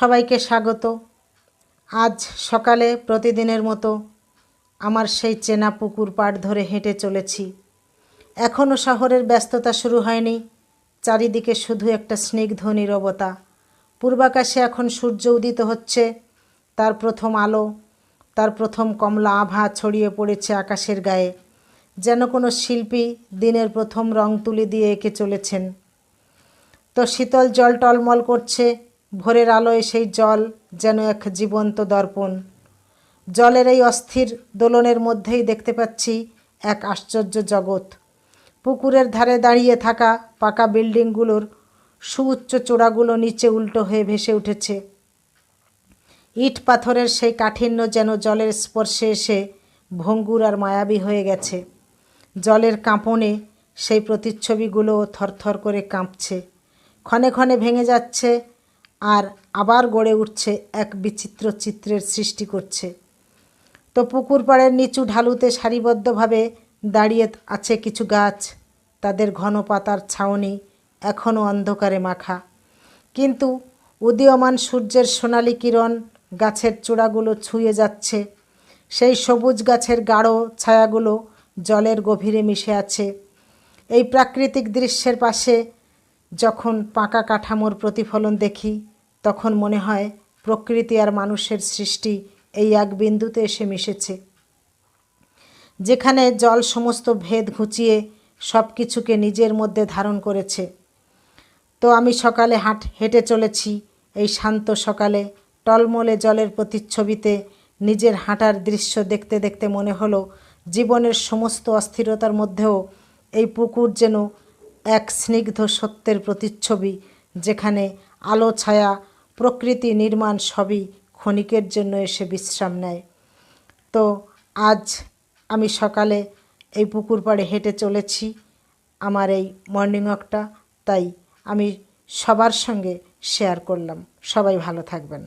সবাইকে স্বাগত। আজ সকালে প্রতিদিনের মতো আমার সেই চেনা পুকুর পাড় ধরে হেঁটে চলেছি। এখনও শহরের ব্যস্ততা শুরু হয়নি, চারিদিকে শুধু একটা স্নিগ্ধ নীরবতা। পূর্বাকাশে এখন সূর্য উদিত হচ্ছে, তার প্রথম আলো, তার প্রথম কমলা আভা ছড়িয়ে পড়েছে আকাশের গায়ে, যেন কোনো শিল্পী দিনের প্রথম রং তুলি দিয়ে এঁকে চলেছেন। তো শীতল জল টলমল করছে ভোরের আলোয় সেই জল যেন এক জীবন্ত দর্পণ। জলের এই অস্থির দোলনের মধ্যেই দেখতে পাচ্ছি এক আশ্চর্য জগৎ। পুকুরের ধারে দাঁড়িয়ে থাকা পাকা বিল্ডিংগুলোর সুউচ্চ চূড়াগুলো নিচে উল্টো হয়ে ভেসে উঠেছে। ইট পাথরের সেই কাঠিন্য যেন জলের স্পর্শে এসে ভঙ্গুর আর মায়াবী হয়ে গেছে। জলের কাঁপনে সেই প্রতিচ্ছবিগুলো থরথর করে কাঁপছে। ক্ষণে ক্ষণে ভেঙে যাচ্ছে আর আবার গড়ে উঠছে এক বিচিত্র চিত্রের সৃষ্টি করছে। তো পুকুর পাড়ের নিচু ঢালুতে সারিবদ্ধভাবে দাঁড়িয়ে আছে কিছু গাছ। তাদের ঘন পাতার ছাউনি এখনও অন্ধকারে মাখা। কিন্তু উদীয়মান সূর্যের সোনালি কিরণ গাছের চূড়াগুলো ছুঁয়ে যাচ্ছে। সেই সবুজ গাছের গাঢ় ছায়াগুলো জলের গভীরে মিশে আছে। এই প্রাকৃতিক দৃশ্যের পাশে যখন পাকা কাঠামোর প্রতিফলন দেখি তখন মনে হয় প্রকৃতি আর মানুষের সৃষ্টি এই এক বিন্দুতে এসে মিশেছে। যেখানে জল সমস্ত ভেদ ঘুচিয়ে সব কিছুকে নিজের মধ্যে ধারণ করেছে। তো আমি সকালে হাঁট, হেঁটে চলেছি, এই শান্ত সকালে টলমলে জলের প্রতিচ্ছবিতে নিজের হাঁটার দৃশ্য দেখতে দেখতে মনে হলো জীবনের সমস্ত অস্থিরতার মধ্যেও এই পুকুর যেন এক স্নিগ্ধ সত্যের প্রতিচ্ছবি, যেখানে আলো, ছায়া প্রকৃতি নির্মাণ সবই ক্ষণিকের জন্য এসে বিশ্রাম নেয়। তো আজ আমি সকালে এই পুকুর পাড়ে হেঁটে চলেছি, আমার এই মর্নিং ওয়াকটা তাই আমি সবার সঙ্গে শেয়ার করলাম। সবাই ভালো থাকবেন।